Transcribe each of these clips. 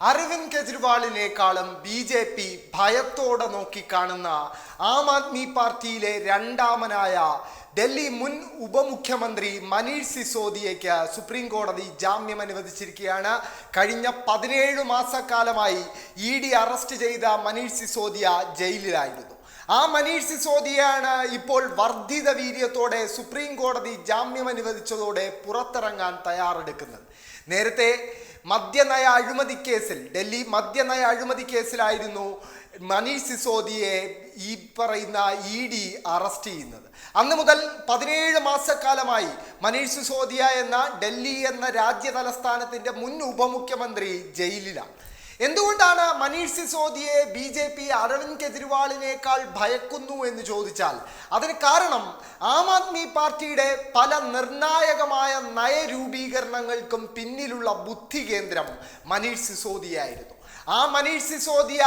അരവിന്ദ് കെജ്രിവാളിനേക്കാളും B J P ഭയത്തോടെ നോക്കിക്കാണുന്ന ആം ആദ്മി പാർട്ടിയിലെ രണ്ടാമനായ ഡൽഹി മുൻ ഉപമുഖ്യമന്ത്രി മനീഷ് സിസോദിയയ്ക്ക് സുപ്രീം കോടതി ജാമ്യം അനുവദിച്ചിരിക്കുകയാണ്. കഴിഞ്ഞ പതിനേഴ് മാസക്കാലമായി ഇ ഡി അറസ്റ്റ് ചെയ്ത മനീഷ് സിസോദിയ ജയിലിലായിരുന്നു. ആ മനീഷ് സിസോദിയാണ് ഇപ്പോൾ വർദ്ധിത വീര്യത്തോടെ സുപ്രീം കോടതി ജാമ്യം അനുവദിച്ചതോടെ പുറത്തിറങ്ങാൻ തയ്യാറെടുക്കുന്നത്. നേരത്തെ മദ്യനയ അഴിമതി കേസിൽ ഡൽഹി മദ്യനയ അഴിമതി കേസിലായിരുന്നു മനീഷ് സിസോദിയെ ഈ പറയുന്ന ഇ ഡി അറസ്റ്റ് ചെയ്യുന്നത്. അന്ന് മുതൽ പതിനേഴ് മാസക്കാലമായി മനീഷ് സിസോദിയ എന്ന ഡൽഹി എന്ന രാജ്യ തലസ്ഥാനത്തിന്റെ മുൻ ഉപമുഖ്യമന്ത്രി ജയിലിലാണ്. എന്തുകൊണ്ടാണ് മനീഷ് സിസോദിയെ ബി ജെ പി അരവിന്ദ് കെജ്രിവാളിനേക്കാൾ ഭയക്കുന്നു എന്ന് ചോദിച്ചാൽ അതിന് കാരണം ആം ആദ്മി പാർട്ടിയുടെ പല നിർണായകമായ നയരൂപീകരണങ്ങൾക്കും പിന്നിലുള്ള ബുദ്ധി കേന്ദ്രം മനീഷ് സിസോദിയായിരുന്നു. ആ മനീഷ് സിസോദിയ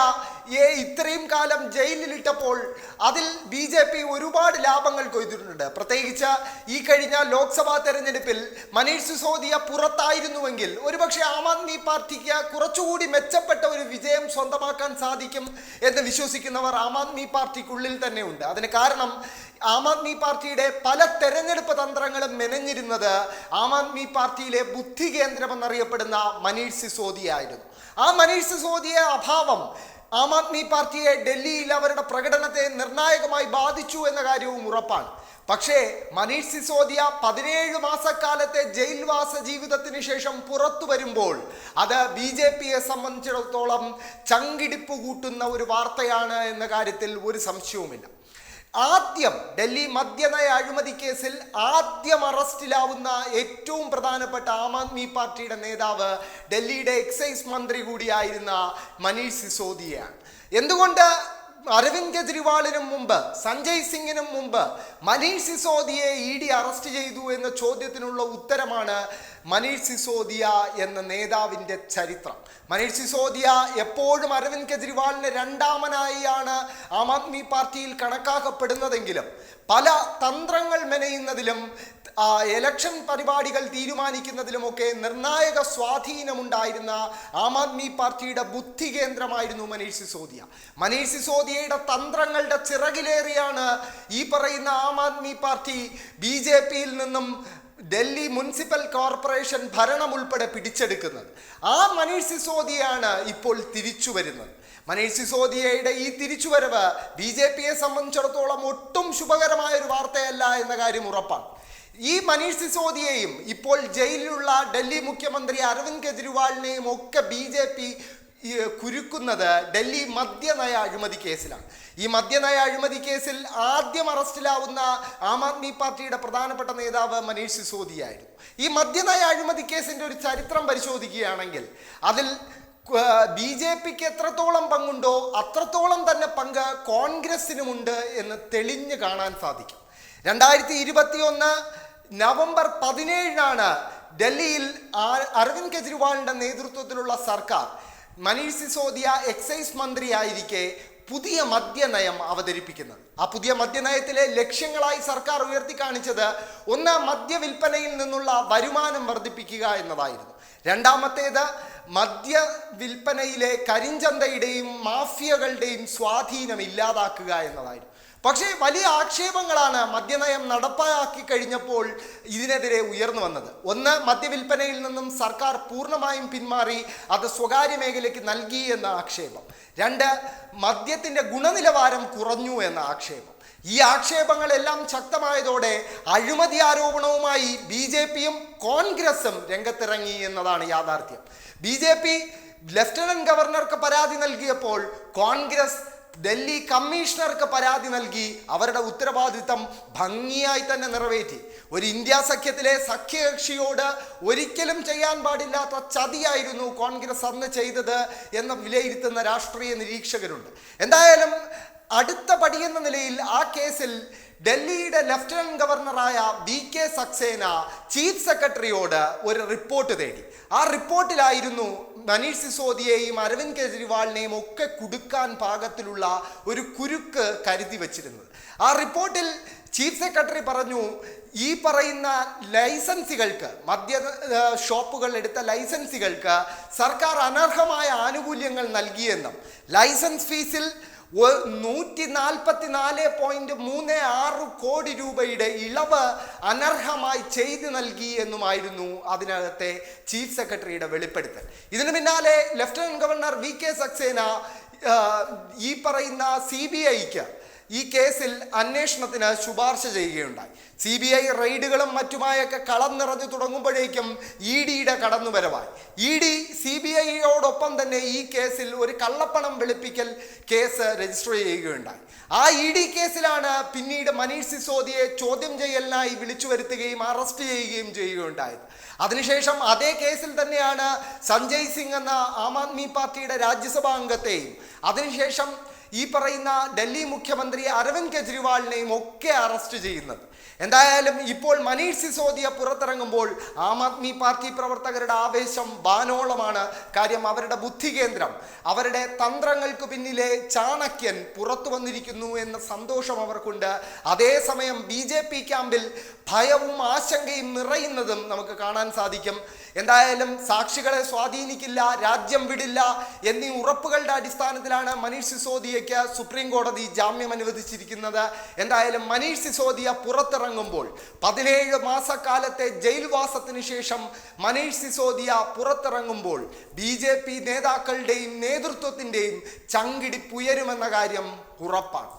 ഇത്രയും കാലം ജയിലിലിട്ടപ്പോൾ അതിൽ ബി ജെ പി ഒരുപാട് ലാഭങ്ങൾ കൊയ്തിട്ടുണ്ട്. പ്രത്യേകിച്ച് ഈ കഴിഞ്ഞ ലോക്സഭാ തെരഞ്ഞെടുപ്പിൽ മനീഷ് സിസോദിയ പുറത്തായിരുന്നുവെങ്കിൽ ഒരുപക്ഷെ ആം ആദ്മി പാർട്ടിക്ക് കുറച്ചുകൂടി മെച്ചപ്പെട്ട ഒരു വിജയം സ്വന്തമാക്കാൻ സാധിക്കും എന്ന് വിശ്വസിക്കുന്നവർ ആം ആദ്മി പാർട്ടിക്കുള്ളിൽ തന്നെ ഉണ്ട്. അതിന് കാരണം ആം ആദ്മി പാർട്ടിയുടെ പല തെരഞ്ഞെടുപ്പ് തന്ത്രങ്ങളും മെനഞ്ഞിരുന്നത് ആം ആദ്മി പാർട്ടിയിലെ ബുദ്ധി കേന്ദ്രമെന്നറിയപ്പെടുന്ന മനീഷ് സിസോദിയായിരുന്നു ആ മനീഷ് സിസോദിയ അഭാവം ആം ആദ്മി പാർട്ടിയെ ഡൽഹിയിൽ അവരുടെ പ്രകടനത്തെ നിർണായകമായി ബാധിച്ചു എന്ന കാര്യവും ഉറപ്പാണ്. പക്ഷേ മനീഷ് സിസോദിയ പതിനേഴ് മാസക്കാലത്തെ ജയിൽവാസ ജീവിതത്തിന് ശേഷം പുറത്തു വരുമ്പോൾ അത് ബി ജെ പിയെ സംബന്ധിച്ചിടത്തോളം ചങ്കിടിപ്പ് കൂട്ടുന്ന ഒരു വാർത്തയാണ് എന്ന കാര്യത്തിൽ ഒരു സംശയവുമില്ല. ആദ്യം ഡൽഹി മദ്യനയ അഴിമതി കേസിൽ ആദ്യം അറസ്റ്റിലാവുന്ന ഏറ്റവും പ്രധാനപ്പെട്ട ആം ആദ്മി പാർട്ടിയുടെ നേതാവ് ഡൽഹിയുടെ എക്സൈസ് മന്ത്രി കൂടിയായിരുന്ന മനീഷ് സിസോദിയാണ് എന്തുകൊണ്ട് അരവിന്ദ് കെജ്രിവാളിനും മുമ്പ് സഞ്ജയ് സിംഗിനും മുമ്പ് മനീഷ് സിസോദിയെ ഇ ഡി അറസ്റ്റ് ചെയ്തു എന്ന ചോദ്യത്തിനുള്ള ഉത്തരമാണ് മനീഷ് സിസോദിയ എന്ന നേതാവിന്റെ ചരിത്രം. മനീഷ് സിസോദിയ എപ്പോഴും അരവിന്ദ് കെജ്രിവാളിന് രണ്ടാമനായാണ് ആം ആദ്മി പാർട്ടിയിൽ കണക്കാക്കപ്പെടുന്നതെങ്കിലും പല തന്ത്രങ്ങൾ മെനയുന്നതിലും എലക്ഷൻ പരിപാടികൾ തീരുമാനിക്കുന്നതിലുമൊക്കെ നിർണായക സ്വാധീനമുണ്ടായിരുന്ന ആം ആദ്മി പാർട്ടിയുടെ ബുദ്ധി കേന്ദ്രമായിരുന്നു മനീഷ് സിസോദിയ. മനീഷ് സിസോദിയയുടെ തന്ത്രങ്ങളുടെ ചിറകിലേറിയാണ് ഈ പറയുന്ന Aam Aadmi party B J പിയിൽ നിന്നും ഡൽഹി മുനിസിപ്പൽ കോർപ്പറേഷൻ ഭരണം ഉൾപ്പെടെ പിടിച്ചെടുക്കുന്നത്. ആ മനീഷ് സിസോദിയാണ് ഇപ്പോൾ തിരിച്ചു വരുന്നത്. മനീഷ് സിസോദിയയുടെ ഈ തിരിച്ചുവരവ് ബി ജെ പിയെ സംബന്ധിച്ചിടത്തോളം ഒട്ടും ശുഭകരമായ ഒരു വാർത്തയല്ല എന്ന കാര്യം ഉറപ്പാണ്. ഈ മനീഷ് സിസോദിയെയും ഇപ്പോൾ ജയിലിലുള്ള ഡൽഹി മുഖ്യമന്ത്രി അരവിന്ദ് കെജ്രിവാളിനെയും ഒക്കെ ബി ജെ പി കുരുക്കുന്നത് ഡൽഹി മദ്യനയ അഴിമതി കേസിലാണ്. ഈ മദ്യനയ അഴിമതി കേസിൽ ആദ്യം അറസ്റ്റിലാവുന്ന ആം ആദ്മി പാർട്ടിയുടെ പ്രധാനപ്പെട്ട നേതാവ് മനീഷ് സിസോദിയായിരുന്നു ഈ മദ്യനയ അഴിമതി കേസിന്റെ ഒരു ചരിത്രം പരിശോധിക്കുകയാണെങ്കിൽ അതിൽ ബി ജെ പിക്ക് എത്രത്തോളം പങ്കുണ്ടോ അത്രത്തോളം തന്നെ പങ്ക് കോൺഗ്രസിനുമുണ്ട് എന്ന് തെളിഞ്ഞു കാണാൻ സാധിക്കും. രണ്ടായിരത്തി ഇരുപത്തിയൊന്ന് നവംബർ പതിനേഴിനാണ് ഡൽഹിയിൽ അരവിന്ദ് കെജ്രിവാളിന്റെ നേതൃത്വത്തിലുള്ള സർക്കാർ മനീഷ് സിസോദിയ എക്സൈസ് മന്ത്രിയായിരിക്കെ പുതിയ മദ്യനയം അവതരിപ്പിക്കുന്നത്. ആ പുതിയ മദ്യനയത്തിലെ ലക്ഷ്യങ്ങളായി സർക്കാർ ഉയർത്തി കാണിച്ചത് ഒന്ന് മദ്യവിൽപ്പനയിൽ നിന്നുള്ള വരുമാനം വർദ്ധിപ്പിക്കുക എന്നതായിരുന്നു. രണ്ടാമത്തേത് മദ്യ വിൽപ്പനയിലെ കരിഞ്ചന്തയുടെയും മാഫിയകളുടെയും സ്വാധീനം ഇല്ലാതാക്കുക എന്നതായിരുന്നു. പക്ഷേ വലിയ ആക്ഷേപങ്ങളാണ് മദ്യനയം നടപ്പാക്കി കഴിഞ്ഞപ്പോൾ ഇതിനെതിരെ ഉയർന്നു വന്നത്. ഒന്ന് മദ്യവിൽപ്പനയിൽ നിന്നും സർക്കാർ പൂർണമായും പിന്മാറി അത് സ്വകാര്യ മേഖലയ്ക്ക് നൽകി എന്ന ആക്ഷേപം. രണ്ട് മദ്യത്തിന്റെ ഗുണനിലവാരം കുറഞ്ഞു എന്ന ആക്ഷേപം. ഈ ആക്ഷേപങ്ങളെല്ലാം ശക്തമായതോടെ അഴിമതി ആരോപണവുമായി ബി ജെ പിയും കോൺഗ്രസും രംഗത്തിറങ്ങി എന്നതാണ് യാഥാർത്ഥ്യം. ബി ജെ പി ലഫ്റ്റനന്റ് ഗവർണർക്ക് പരാതി നൽകിയപ്പോൾ കോൺഗ്രസ് ഡൽഹി കമ്മീഷണർക്ക് പരാതി നൽകി അവരുടെ ഉത്തരവാദിത്തം ഭംഗിയായി തന്നെ നിറവേറ്റി. ഒരു ഇന്ത്യ സഖ്യത്തിലെ സഖ്യകക്ഷിയോട് ഒരിക്കലും ചെയ്യാൻ പാടില്ലാത്ത ചതിയായിരുന്നു കോൺഗ്രസ് അന്ന് ചെയ്തത് എന്ന് വിലയിരുത്തുന്ന രാഷ്ട്രീയ നിരീക്ഷകരുണ്ട്. എന്തായാലും അടുത്ത പടിയെന്ന നിലയിൽ ആ കേസിൽ ഡൽഹിയുടെ ലഫ്റ്റനന്റ് ഗവർണറായ വി കെ സക്സേന ചീഫ് സെക്രട്ടറിയോട് ഒരു റിപ്പോർട്ട് തേടി. ആ റിപ്പോർട്ടിലായിരുന്നു മനീഷ് സിസോദിയെയും അരവിന്ദ് കെജ്രിവാളിനെയും ഒക്കെ കുടുക്കാൻ പാകത്തിലുള്ള ഒരു കുരുക്ക് കരുതി വച്ചിരുന്നത്. ആ റിപ്പോർട്ടിൽ ചീഫ് സെക്രട്ടറി പറഞ്ഞു ഈ പറയുന്ന ലൈസൻസികൾക്ക് മദ്യ ഷോപ്പുകൾ എടുത്ത ലൈസൻസികൾക്ക് സർക്കാർ അനർഹമായ ആനുകൂല്യങ്ങൾ നൽകിയെന്നും ലൈസൻസ് ഫീസിൽ നൂറ്റി നാൽപ്പത്തി നാല് പോയിന്റ് മൂന്ന് ആറ് കോടി രൂപയുടെ ഇളവ് അനർഹമായി ചെയ്തു നൽകി എന്നുമായിരുന്നു അതിനകത്തെ ചീഫ് സെക്രട്ടറിയുടെ വെളിപ്പെടുത്തൽ. ഇതിനു പിന്നാലെ lieutenant governor V K Saxena ഈ പറയുന്ന സി ബി ഐക്ക് ഈ കേസിൽ അന്വേഷണത്തിന് ശുപാർശ ചെയ്യുകയുണ്ടായി. സി ബി ഐ റെയ്ഡുകളും മറ്റുമായൊക്കെ കളം നിറഞ്ഞു തുടങ്ങുമ്പോഴേക്കും ഇ ഡിയുടെ കടന്നുവരവായി. ഇ ഡി സി ബി ഐയോടൊപ്പം തന്നെ ഈ കേസിൽ ഒരു കള്ളപ്പണം വെളുപ്പിക്കൽ കേസ് രജിസ്റ്റർ ചെയ്യുകയുണ്ടായി. ആ ഇ ഡി കേസിലാണ് പിന്നീട് മനീഷ് സിസോദിയെ ചോദ്യം ചെയ്യലിനായി വിളിച്ചു വരുത്തുകയും അറസ്റ്റ് ചെയ്യുകയും ചെയ്യുകയുണ്ടായത്. അതിനുശേഷം അതേ കേസിൽ തന്നെയാണ് സഞ്ജയ് സിംഗ് എന്ന ആം ആദ്മി പാർട്ടിയുടെ രാജ്യസഭാ അംഗത്തെയും. അതിനുശേഷം ഈ പറയുന്ന ഡൽഹി മുഖ്യമന്ത്രി അരവിന്ദ് കെജ്രിവാളിനെയും ഒക്കെ അറസ്റ്റ് ചെയ്യുന്നത്. എന്തായാലും ഇപ്പോൾ മനീഷ് സിസോദിയ പുറത്തിറങ്ങുമ്പോൾ ആം ആദ്മി പാർട്ടി പ്രവർത്തകരുടെ ആവേശം വാനോളമാണ്. കാര്യം അവരുടെ ബുദ്ധി കേന്ദ്രം അവരുടെ തന്ത്രങ്ങൾക്ക് പിന്നിലെ ചാണക്യൻ പുറത്തു വന്നിരിക്കുന്നു എന്ന സന്തോഷം അവർക്കുണ്ട്. അതേസമയം ബി ജെ പി ക്യാമ്പിൽ ഭയവും ആശങ്കയും നിറയുന്നതും നമുക്ക് കാണാൻ സാധിക്കും. എന്തായാലും സാക്ഷികളെ സ്വാധീനിക്കില്ല രാജ്യം വിടില്ല എന്നീ ഉറപ്പുകളുടെ അടിസ്ഥാനത്തിലാണ് മനീഷ് സിസോദിയയ്ക്ക് സുപ്രീം കോടതി ജാമ്യം അനുവദിച്ചിരിക്കുന്നത്. എന്തായാലും മനീഷ് സിസോദിയ പുറത്തിറങ്ങുമ്പോൾ പതിനേഴ് മാസക്കാലത്തെ ജയിൽവാസത്തിന് ശേഷം മനീഷ് സിസോദിയ പുറത്തിറങ്ങുമ്പോൾ ബി ജെ പി നേതാക്കളുടെയും നേതൃത്വത്തിന്റെയും ചങ്കിടിപ്പുയരുമെന്ന കാര്യം ഉറപ്പാണ്.